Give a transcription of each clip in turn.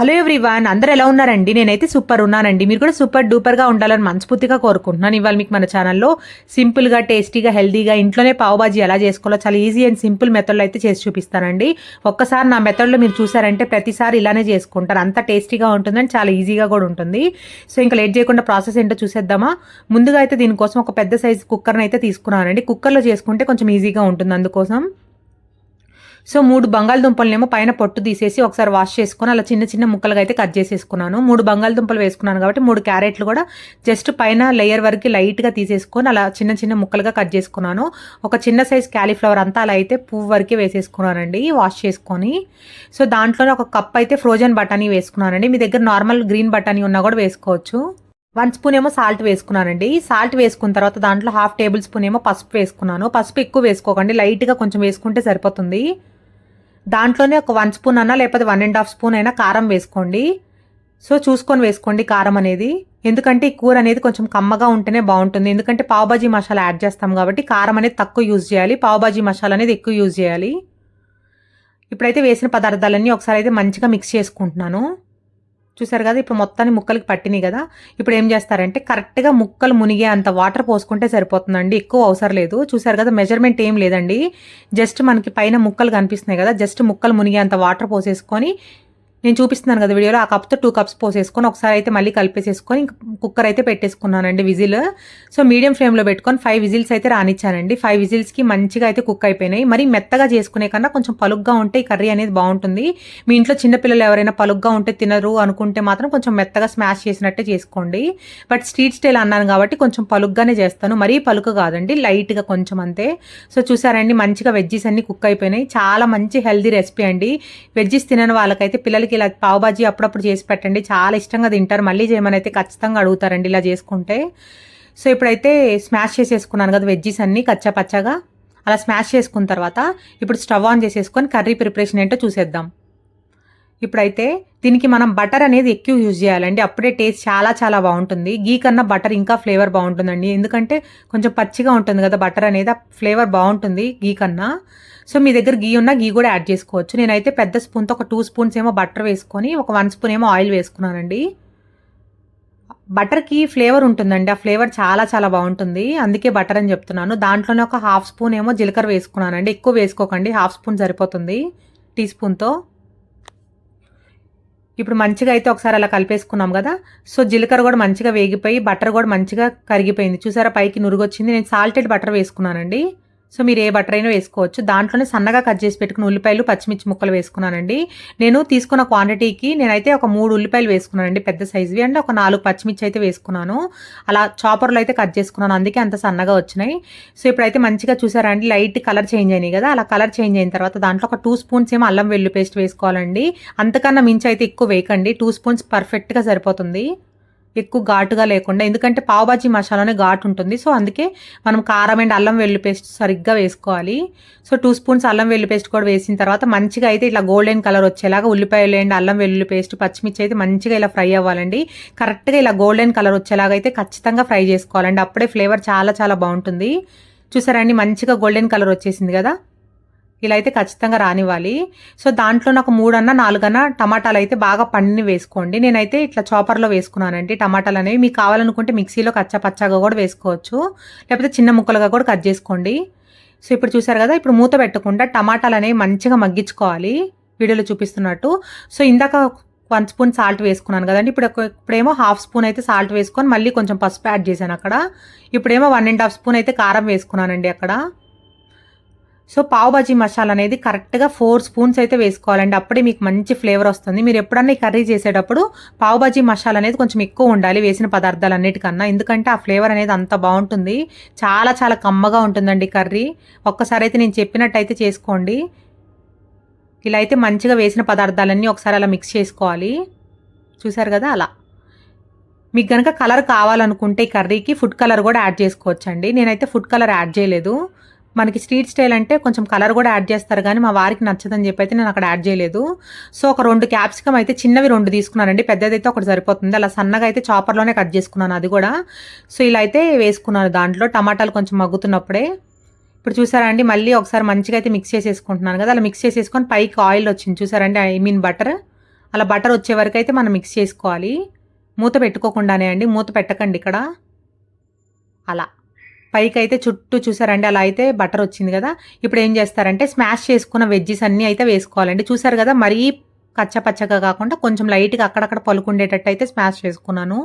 Hello everyone అందరూ ఎలా ఉన్నారండి? నేనైతే సూపర్ ఉన్నానండి. మీరు కూడా సూపర్ డూపర్గా ఉండాలని మనస్ఫూర్తిగా కోరుకుంటున్నాను. ఇవాళ మీకు మన ఛానల్లో సింపుల్గా టేస్టీగా హెల్తీగా ఇంట్లోనే పావుబాజీ ఎలా చేసుకోవాలో చాలా ఈజీ అండ్ సింపుల్ మెథడ్లో అయితే చేసి చూపిస్తానండి. ఒక్కసారి నా మెథడ్లో మీరు చూసారంటే ప్రతిసారి ఇలానే చేసుకుంటారు. అంత టేస్టీగా ఉంటుందని చాలా ఈజీగా కూడా ఉంటుంది. సో ఇంకా లేట్ చేయకుండా ప్రాసెస్ ఏంటో చూసేద్దామా? ముందుగా అయితే దీనికోసం ఒక పెద్ద సైజు కుక్కర్ని అయితే తీసుకున్నానండి. కుక్కర్లో చేసుకుంటే కొంచెం ఈజీగా ఉంటుంది అందుకోసం. సో మూడు బంగాళదుంపలనేమో పైన పొట్టు తీసేసి ఒకసారి వాష్ చేసుకుని అలా చిన్న చిన్న ముక్కలుగా అయితే కట్ చేసేసుకున్నాను. మూడు బంగాళదుంపలు వేసుకున్నాను కాబట్టి మూడు క్యారెట్లు కూడా జస్ట్ పైన లేయర్ వరకు లైట్గా తీసేసుకొని అలా చిన్న చిన్న ముక్కలుగా కట్ చేసుకున్నాను. ఒక చిన్న సైజ్ క్యాలీఫ్లవర్ అంతా అలా అయితే పువ్వు వరకే వేసేసుకున్నానండి వాష్ చేసుకొని. సో దాంట్లోనే ఒక కప్ అయితే ఫ్రోజన్ బఠానీ వేసుకున్నానండి. మీ దగ్గర నార్మల్ గ్రీన్ బఠానీ ఉన్నా కూడా వేసుకోవచ్చు. వన్ స్పూన్ ఏమో సాల్ట్ వేసుకున్నానండి. సాల్ట్ వేసుకున్న తర్వాత దాంట్లో హాఫ్ టేబుల్ స్పూన్ ఏమో పసుపు వేసుకున్నాను. పసుపు ఎక్కువ వేసుకోకండి. లైట్గా కొంచెం వేసుకుంటే సరిపోతుంది. దాంట్లోనే ఒక వన్ స్పూన్ అన్నా లేకపోతే వన్ అండ్ హాఫ్ స్పూన్ అయినా కారం వేసుకోండి. సో చూసుకొని వేసుకోండి కారం అనేది. ఎందుకంటే ఈ కూర అనేది కొంచెం కమ్మగా ఉంటేనే బాగుంటుంది. ఎందుకంటే పావుబాజీ మసాలా యాడ్ చేస్తాం కాబట్టి కారం అనేది తక్కువ యూజ్ చేయాలి. పావుబాజీ మసాలా అనేది ఎక్కువ యూజ్ చేయాలి. ఇప్పుడైతే వేసిన పదార్థాలన్నీ ఒకసారి అయితే మంచిగా మిక్స్ చేసుకుంటున్నాను. చూసారు కదా? ఇప్పుడు మొత్తాన్ని ముక్కలకి పట్టినాయి కదా? ఇప్పుడు ఏం చేస్తారంటే కరెక్ట్గా ముక్కలు మునిగే అంత వాటర్ పోసుకుంటే సరిపోతుందండి. ఎక్కువ అవసరం లేదు. చూసారు కదా? మెజర్మెంట్ ఏం లేదండి. జస్ట్ మనకి పైన ముక్కలు కనిపిస్తున్నాయి కదా? జస్ట్ ముక్కలు మునిగే అంత వాటర్ పోసేసుకొని నేను చూపిస్తున్నాను కదా వీడియోలో ఆ కప్తో టూ కప్స్ పోసేసుకొని ఒకసారి అయితే మళ్ళీ కలిపేసేసుకొని కుక్కర్ అయితే పెట్టేసుకున్నానండి విజిల్. సో మీడియం ఫ్లేమ్లో పెట్టుకొని ఫైవ్ విజిల్స్ అయితే రానిచ్చానండి. ఫైవ్ విజిల్స్కి మంచిగా అయితే కుక్ అయిపోయినాయి. మరి మెత్తగా చేసుకునే కన్నా కొంచెం పలుగ్గా ఉంటే ఈ కర్రీ అనేది బాగుంటుంది. మీ ఇంట్లో చిన్నపిల్లలు ఎవరైనా పలుగ్గా ఉంటే తినరు అనుకుంటే మాత్రం కొంచెం మెత్తగా స్మాష్ చేసినట్టే చేసుకోండి. బట్ స్ట్రీట్ స్టైల్ అన్నాను కాబట్టి కొంచెం పలుగ్గానే చేస్తాను. మరీ పలుకు కాదండి లైట్గా కొంచెం అంతే. సో చూసారండి మంచిగా వెజ్జీస్ అన్ని కుక్ అయిపోయినాయి. చాలా మంచి హెల్దీ రెసిపీ అండి. వెజ్జీస్ తినని వాళ్ళకైతే పిల్లలకి ఇలా పావుబాజీ అప్పుడప్పుడు చేసి పెట్టండి. చాలా ఇష్టంగా తింటారు. మళ్ళీ చేయమని అయితే ఖచ్చితంగా అడుగుతారండి ఇలా చేసుకుంటే. సో ఇప్పుడైతే స్మాష్ చేసేసుకున్నాను కదా వెజ్జీస్ అన్నీ కచ్చా పచ్చగా. అలా స్మాష్ చేసుకున్న తర్వాత ఇప్పుడు స్టవ్ ఆన్ చేసేసుకొని కర్రీ ప్రిపరేషన్ ఏంటో చూసేద్దాం. ఇప్పుడైతే దీనికి మనం బటర్ అనేది ఎక్కువ యూజ్ చేయాలండి. అప్పుడే టేస్ట్ చాలా చాలా బాగుంటుంది. గీ కన్నా బటర్ ఇంకా ఫ్లేవర్ బాగుంటుందండి. ఎందుకంటే కొంచెం పచ్చిగా ఉంటుంది కదా బటర్ అనేది ఆ ఫ్లేవర్ బాగుంటుంది గీ కన్నా. సో మీ దగ్గర గీ ఉన్నా గీ కూడా యాడ్ చేసుకోవచ్చు. నేనైతే పెద్ద స్పూన్తో ఒక టూ స్పూన్స్ ఏమో బటర్ వేసుకొని ఒక వన్ స్పూన్ ఏమో ఆయిల్ వేసుకున్నానండి. బటర్కి ఫ్లేవర్ ఉంటుందండి. ఆ ఫ్లేవర్ చాలా చాలా బాగుంటుంది. అందుకే బటర్ అని చెప్తున్నాను. దాంట్లోనే ఒక హాఫ్ స్పూన్ ఏమో జీలకర్ర వేసుకున్నానండి. ఎక్కువ వేసుకోకండి. హాఫ్ స్పూన్ సరిపోతుంది టీ స్పూన్తో. ఇప్పుడు మంచిగా అయితే ఒకసారి అలా కలిపేసుకున్నాం కదా. సో జీలకర్ర కూడా మంచిగా వేగిపోయి బటర్ కూడా మంచిగా కరిగిపోయింది. చూసారా పైకి నురుగొచ్చింది. నేను సాల్టెడ్ బటర్ వేసుకున్నానండి. సో మీరు ఏ బటర్ అయినా వేసుకోవచ్చు. దాంట్లోనే సన్నగా కట్ చేసి పెట్టుకున్న ఉల్లిపాయలు పచ్చిమిర్చి ముక్కలు వేసుకున్నానండి. నేను తీసుకున్న క్వాంటిటీకి నేనైతే ఒక మూడు ఉల్లిపాయలు వేసుకున్నానండి పెద్ద సైజువి అండ్ ఒక నాలుగు పచ్చిమిర్చి అయితే వేసుకున్నాను. అలా చాపర్లో అయితే కట్ చేసుకున్నాను. అందుకే అంత సన్నగా వచ్చినాయి. సో ఇప్పుడైతే మంచిగా చూసారండి లైట్ కలర్ చేంజ్ అయినాయి కదా? అలా కలర్ చేంజ్ అయిన తర్వాత దాంట్లో ఒక టూ స్పూన్స్ ఏమో అల్లం వెల్లు పేస్ట్ వేసుకోవాలండి. అంతకన్నా మించి అయితే ఎక్కువ వేయకండి. టూ స్పూన్స్ పర్ఫెక్ట్గా సరిపోతుంది. ఎక్కువ ఘాటుగా లేకుండా ఎందుకంటే పావుబాజీ మసాలానే ఘాటు ఉంటుంది. సో అందుకే మనం కారం అండ్ అల్లం వెల్లు పేస్ట్ సరిగ్గా వేసుకోవాలి. సో టూ స్పూన్స్ అల్లం వెల్లు పేస్ట్ కూడా వేసిన తర్వాత మంచిగా అయితే ఇట్లా గోల్డెన్ కలర్ వచ్చేలాగా ఉల్లిపాయలు అండ్ అల్లం వెల్లుల్లి పేస్ట్ పచ్చిమిర్చి అయితే మంచిగా ఇలా ఫ్రై అవ్వాలండి. కరెక్ట్గా ఇలా గోల్డెన్ కలర్ వచ్చేలాగా అయితే ఖచ్చితంగా ఫ్రై చేసుకోవాలండి. అప్పుడే ఫ్లేవర్ చాలా చాలా బాగుంటుంది. చూసారండి మంచిగా గోల్డెన్ కలర్ వచ్చేసింది కదా? ఇలా అయితే ఖచ్చితంగా రానివ్వాలి. సో దాంట్లో నాకు మూడన్నా నాలుగన్నా టమాటాలు అయితే బాగా పండిని వేసుకోండి. నేనైతే ఇట్లా చాపర్లో వేసుకున్నానండి. టమాటాలు అనేవి మీకు కావాలనుకుంటే మిక్సీలో కచ్చపచ్చగా కూడా వేసుకోవచ్చు. లేకపోతే చిన్న ముక్కలుగా కూడా కట్ చేసుకోండి. సో ఇప్పుడు చూసారు కదా ఇప్పుడు మూత పెట్టకుండా టమాటాలు అనేవి మంచిగా మగ్గించుకోవాలి. వీడియోలో చూపిస్తున్నట్టు. సో ఇందాక వన్ స్పూన్ సాల్ట్ వేసుకున్నాను కదండి. ఇప్పుడు ఇప్పుడేమో హాఫ్ స్పూన్ అయితే సాల్ట్ వేసుకొని మళ్ళీ కొంచెం పసుపు యాడ్ చేశాను అక్కడ. ఇప్పుడేమో వన్ అండ్ హాఫ్ స్పూన్ అయితే కారం వేసుకున్నానండి అక్కడ. సో పావుబాజీ మసాలా అనేది కరెక్ట్గా ఫోర్ స్పూన్స్ అయితే వేసుకోవాలండి. అప్పుడే మీకు మంచి ఫ్లేవర్ వస్తుంది. మీరు ఎప్పుడన్నా ఈ కర్రీ చేసేటప్పుడు పావుబాజీ మసాలా అనేది కొంచెం ఎక్కువ ఉండాలి వేసిన పదార్థాలు అన్నిటికన్నా ఎందుకంటే ఆ ఫ్లేవర్ అనేది అంత బాగుంటుంది. చాలా చాలా కమ్మగా ఉంటుందండి కర్రీ. ఒక్కసారి అయితే నేను చెప్పినట్టయితే చేసుకోండి. ఇలా అయితే మంచిగా వేసిన పదార్థాలన్నీ ఒకసారి అలా మిక్స్ చేసుకోవాలి. చూసారు కదా అలా. మీకు కనుక కలర్ కావాలనుకుంటే ఈ కర్రీకి ఫుడ్ కలర్ కూడా యాడ్ చేసుకోవచ్చండి. నేనైతే ఫుడ్ కలర్ యాడ్ చేయలేదు. మనకి స్ట్రీట్ స్టైల్ అంటే కొంచెం కలర్ కూడా యాడ్ చేస్తారు కానీ మా వారికి నచ్చదని చెప్పి అయితే నేను అక్కడ యాడ్ చేయలేదు. సో ఒక రెండు క్యాప్సికమ్ అయితే చిన్నవి రెండు తీసుకున్నానండి. పెద్దది అయితే ఒకటి సరిపోతుంది. అలా సన్నగా అయితే చాపర్లోనే కట్ చేసుకున్నాను అది కూడా. సో ఇలా అయితే వేసుకున్నాను దాంట్లో. టమాటాలు కొంచెం మగ్గుతున్నప్పుడే. ఇప్పుడు చూసారండి మళ్ళీ ఒకసారి మంచిగా అయితే మిక్స్ చేసేసుకుంటున్నాను కదా. అలా మిక్స్ చేసేసుకొని పైకి ఆయిల్ వచ్చింది. చూసారండి ఐ మీన్ బటర్ అలా బటర్ వచ్చే వరకు అయితే మనం మిక్స్ చేసుకోవాలి. మూత పెట్టుకోకుండానే అండి. మూత పెట్టకండి ఇక్కడ. అలా. పైకి అయితే చుట్టూ చూసారండి అలా అయితే బటర్ వచ్చింది కదా. ఇప్పుడు ఏం చేస్తారంటే స్మాష్ చేసుకున్న వెజ్జెస్ అన్నీ అయితే వేసుకోవాలండి. చూసారు కదా మరీ కచ్చపచ్చగా కాకుండా కొంచెం లైట్గా అక్కడక్కడ పలుకుండేటట్టు అయితే స్మాష్ చేసుకున్నాను.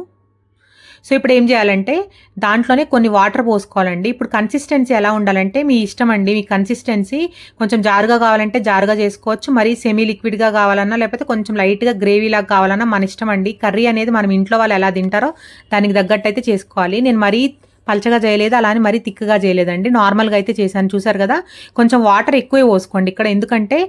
సో ఇప్పుడు ఏం చేయాలంటే దాంట్లోనే కొన్ని వాటర్ పోసుకోవాలండి. ఇప్పుడు కన్సిస్టెన్సీ ఎలా ఉండాలంటే మీ ఇష్టం అండి మీ కన్సిస్టెన్సీ కొంచెం జారుగా కావాలంటే జారుగా చేసుకోవచ్చు. మరీ సెమీ లిక్విడ్గా కావాలన్నా లేకపోతే కొంచెం లైట్గా గ్రేవీలాగా కావాలన్నా మన ఇష్టం అండి. కర్రీ అనేది మనం ఇంట్లో వాళ్ళు ఎలా తింటారో దానికి తగ్గట్టు అయితే చేసుకోవాలి. నేను మరీ పలచగా చేయలేదు అలానే మరీ తిక్కగా చేయలేదండి. నార్మల్గా అయితే చేశాను. చూసారు కదా? కొంచెం వాటర్ ఎక్కువే పోసుకోండి. ఇక్కడ ఎందుకంటే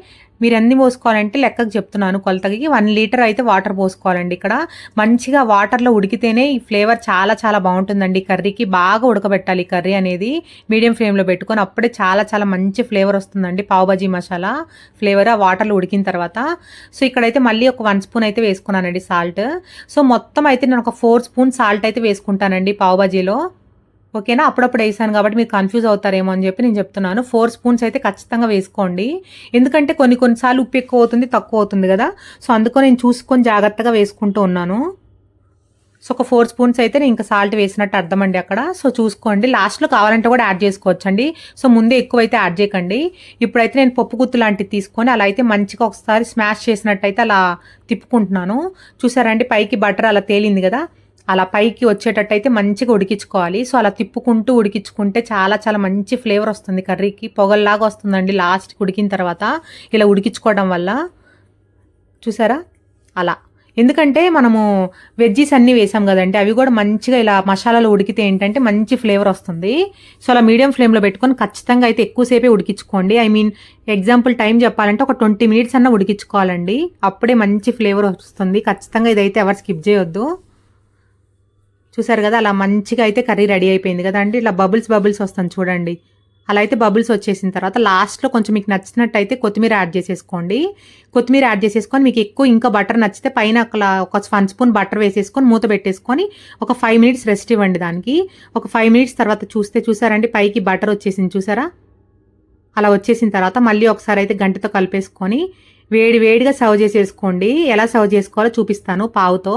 మీరు ఎన్ని పోసుకోవాలంటే లెక్కకు చెప్తున్నాను. కొలతకి వన్ లీటర్ అయితే వాటర్ పోసుకోవాలండి ఇక్కడ. మంచిగా వాటర్లో ఉడికితేనే ఈ ఫ్లేవర్ చాలా చాలా బాగుంటుందండి. కర్రీకి బాగా ఉడకబెట్టాలి కర్రీ అనేది. మీడియం ఫ్లేమ్లో పెట్టుకొని అప్పుడే చాలా చాలా మంచి ఫ్లేవర్ వస్తుందండి. పావుబజీ మసాలా ఫ్లేవర్ ఆ వాటర్లో ఉడికిన తర్వాత. సో ఇక్కడైతే మళ్ళీ ఒక వన్ స్పూన్ అయితే వేసుకున్నానండి సాల్ట్. సో మొత్తం అయితే నేను ఒక ఫోర్ స్పూన్ సాల్ట్ అయితే వేసుకుంటానండి పావుబజీలో ఓకేనా? అప్పుడప్పుడు వేసాను కాబట్టి మీరు కన్ఫ్యూజ్ అవుతారేమో అని చెప్పి నేను చెప్తున్నాను. ఫోర్ స్పూన్స్ అయితే ఖచ్చితంగా వేసుకోండి. ఎందుకంటే కొన్ని కొన్నిసార్లు ఉప్పు ఎక్కువ అవుతుంది తక్కువ అవుతుంది కదా. సో అందుకో నేను చూసుకొని జాగ్రత్తగా వేసుకుంటూ ఉన్నాను. సో ఒక ఫోర్ స్పూన్స్ అయితే నేను ఇంకా సాల్ట్ వేసినట్టు అర్థమండి అక్కడ. సో చూసుకోండి. లాస్ట్లో కావాలంటే కూడా యాడ్ చేసుకోవచ్చండి. సో ముందే ఎక్కువ అయితే యాడ్ చేయకండి. ఇప్పుడైతే నేను పప్పు గుత్తు లాంటివి తీసుకొని అలా అయితే మంచిగా ఒకసారి స్మాష్ చేసినట్టయితే అలా తిప్పుకుంటున్నాను. చూసారండి? పైకి బటర్ అలా తేలింది కదా. అలా పైకి వచ్చేటట్టయితే మంచిగా ఉడికించుకోవాలి. సో అలా తిప్పుకుంటూ ఉడికించుకుంటే చాలా చాలా మంచి ఫ్లేవర్ వస్తుంది కర్రీకి. పొగల్లాగా వస్తుందండి లాస్ట్కి ఉడికిన తర్వాత. ఇలా ఉడికించుకోవడం వల్ల. చూసారా? అలా. ఎందుకంటే మనము వెజ్జీస్ అన్నీ వేసాం కదండి. అవి కూడా మంచిగా ఇలా మసాలాలు ఉడికితే ఏంటంటే మంచి ఫ్లేవర్ వస్తుంది. సో అలా మీడియం ఫ్లేమ్లో పెట్టుకొని ఖచ్చితంగా అయితే ఎక్కువసేపే ఉడికించుకోండి. ఐ మీన్ ఎగ్జాంపుల్ టైం చెప్పాలంటే ఒక ట్వంటీ మినిట్స్ అన్న ఉడికించుకోవాలండి. అప్పుడే మంచి ఫ్లేవర్ వస్తుంది. ఖచ్చితంగా ఇదైతే ఎవరు స్కిప్ చేయొద్దు. చూసారు కదా అలా మంచిగా అయితే కర్రీ రెడీ అయిపోయింది కదా. అండి ఇట్లా బబుల్స్ బబుల్స్ వస్తుంది చూడండి. అలా అయితే బబుల్స్ వచ్చేసిన తర్వాత లాస్ట్లో కొంచెం మీకు నచ్చినట్టు అయితే కొత్తిమీర యాడ్ చేసేసుకోండి. కొత్తిమీర యాడ్ చేసేసుకొని మీకు ఎక్కువ ఇంకా బటర్ నచ్చితే పైన అక్కడ ఒక వన్ స్పూన్ బటర్ వేసేసుకొని మూత పెట్టేసుకొని ఒక ఫైవ్ మినిట్స్ రెస్ట్ ఇవ్వండి దానికి. ఒక ఫైవ్ మినిట్స్ తర్వాత చూస్తే చూసారండి పైకి బటర్ వచ్చేసింది చూసారా? అలా వచ్చేసిన తర్వాత మళ్ళీ ఒకసారి అయితే గంటతో కలిపేసుకొని వేడి వేడిగా సర్వ్ చేసేసుకోండి. ఎలా సర్వ్ చేసుకోవాలో చూపిస్తాను పావుతో.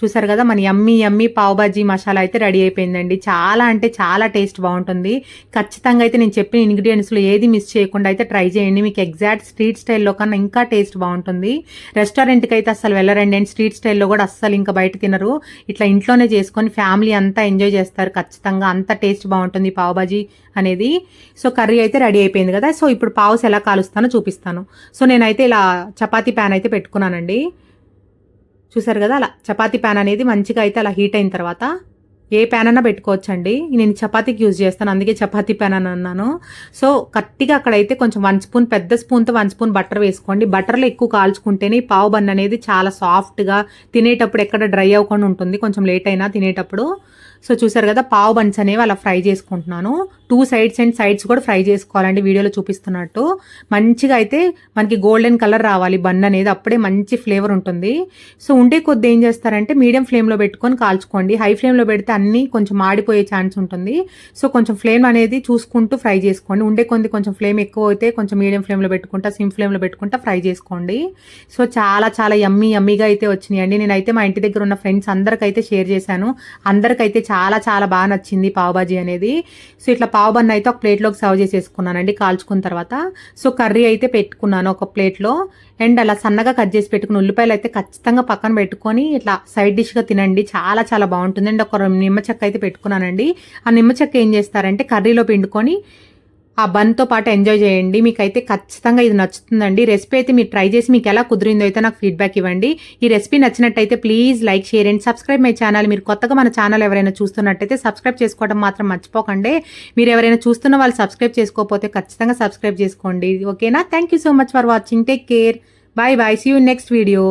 చూసారు కదా మన యమ్మీ యమ్మీ పావుబాజీ మసాలా అయితే రెడీ అయిపోయిందండి. చాలా అంటే చాలా టేస్ట్ బాగుంటుంది. ఖచ్చితంగా అయితే నేను చెప్పిన ఇంగ్రీడియంట్స్లో ఏది మిస్ చేయకుండా అయితే ట్రై చేయండి. మీకు ఎగ్జాక్ట్ స్ట్రీట్ స్టైల్లో కన్నా ఇంకా టేస్ట్ బాగుంటుంది. రెస్టారెంట్కి అయితే అసలు వెళ్ళరండి. అండ్ స్ట్రీట్ స్టైల్లో కూడా అస్సలు ఇంకా బయట తినరు. ఇట్లా ఇంట్లోనే చేసుకొని ఫ్యామిలీ అంతా ఎంజాయ్ చేస్తారు. ఖచ్చితంగా అంత టేస్ట్ బాగుంటుంది పావుబాజీ అనేది. సో కర్రీ అయితే రెడీ అయిపోయింది కదా. సో ఇప్పుడు పావుస్ ఎలా కాలుస్తానో చూపిస్తాను. సో నేనైతే ఇలా చపాతీ ప్యాన్ అయితే పెట్టుకున్నానండి. చూసారు కదా అలా చపాతీ ప్యాన్ అనేది మంచిగా అయితే అలా హీట్ అయిన తర్వాత ఏ ప్యాన్ అన్నా పెట్టుకోవచ్చండి. నేను చపాతీకి యూజ్ చేస్తాను అందుకే చపాతీ ప్యాన్ అని అన్నాను. సో కట్టిగా అక్కడైతే కొంచెం వన్ స్పూన్ పెద్ద స్పూన్తో వన్ స్పూన్ బటర్ వేసుకోండి. బటర్లో ఎక్కువ కాల్చుకుంటేనే పావు బన్ అనేది చాలా సాఫ్ట్గా తినేటప్పుడు ఎక్కడ డ్రై అవ్వకుండా ఉంటుంది. కొంచెం లేట్ అయినా తినేటప్పుడు. సో చూసారు కదా పావు బన్స్ అనేవి అలా ఫ్రై చేసుకుంటున్నాను. టూ సైడ్స్ అండ్ సైడ్స్ కూడా ఫ్రై చేసుకోవాలండి వీడియోలో చూపిస్తున్నట్టు. మంచిగా అయితే మనకి గోల్డెన్ కలర్ రావాలి బన్ అనేది అప్పుడే మంచి ఫ్లేవర్ ఉంటుంది. సో ఉండే కొద్ది ఏం చేస్తారంటే మీడియం ఫ్లేమ్లో పెట్టుకొని కాల్చుకోండి. హై ఫ్లేమ్లో పెడితే అన్నీ కొంచెం మాడిపోయే ఛాన్స్ ఉంటుంది. సో కొంచెం ఫ్లేమ్ అనేది చూసుకుంటూ ఫ్రై చేసుకోండి. ఉండే కొద్ది కొంచెం ఫ్లేమ్ ఎక్కువ అయితే కొంచెం మీడియం ఫ్లేమ్లో పెట్టుకుంటా సిమ్ ఫ్లేమ్లో పెట్టుకుంటా ఫ్రై చేసుకోండి. సో చాలా చాలా యమ్మీ యమ్మీగా అయితే వచ్చినాయండి. నేనైతే మా ఇంటి దగ్గర ఉన్న ఫ్రెండ్స్ అందరికైతే షేర్ చేశాను. అందరికైతే చాలా చాలా బాగా నచ్చింది పావుబాజీ అనేది. సో ఇట్లా పావుబన్ అయితే ఒక ప్లేట్లోకి సర్వ్ చేసేసుకున్నానండి కాల్చుకున్న తర్వాత. సో కర్రీ అయితే పెట్టుకున్నాను ఒక ప్లేట్లో. అండ్ అలా సన్నగా కట్ చేసి పెట్టుకుని ఉల్లిపాయలు అయితే ఖచ్చితంగా పక్కన పెట్టుకొని ఇట్లా సైడ్ డిష్గా తినండి. చాలా చాలా బాగుంటుంది. అండ్ ఒక నిమ్మ చెక్క అయితే పెట్టుకున్నానండి. ఆ నిమ్మ చెక్క ఏం చేస్తారంటే కర్రీలో పిండుకొని ఆ బన్తో పాటు ఎంజాయ్ చేయండి. మీకైతే ఖచ్చితంగా ఇది నచ్చుతుందండి. రెసిపీ అయితే మీరు ట్రై చేసి మీకు ఎలా కుదిరిందో అయితే నాకు ఫీడ్బ్యాక్ ఇవ్వండి. ఈ రెసిపీ నచ్చినట్టయితే please like share and subscribe my channel మీరు కొత్తగా మన ఛానల్ ఎవరైనా చూస్తున్నట్టయితే సబ్స్క్రైబ్ చేసుకోవడం మాత్రం మర్చిపోకండి. మీరు ఎవరైనా చూస్తున్న వాళ్ళు సబ్స్క్రైబ్ చేసుకోకపోతే ఖచ్చితంగా సబ్స్క్రైబ్ చేసుకోండి. ఓకేనా thank you so much for watching take care bye bye see you next video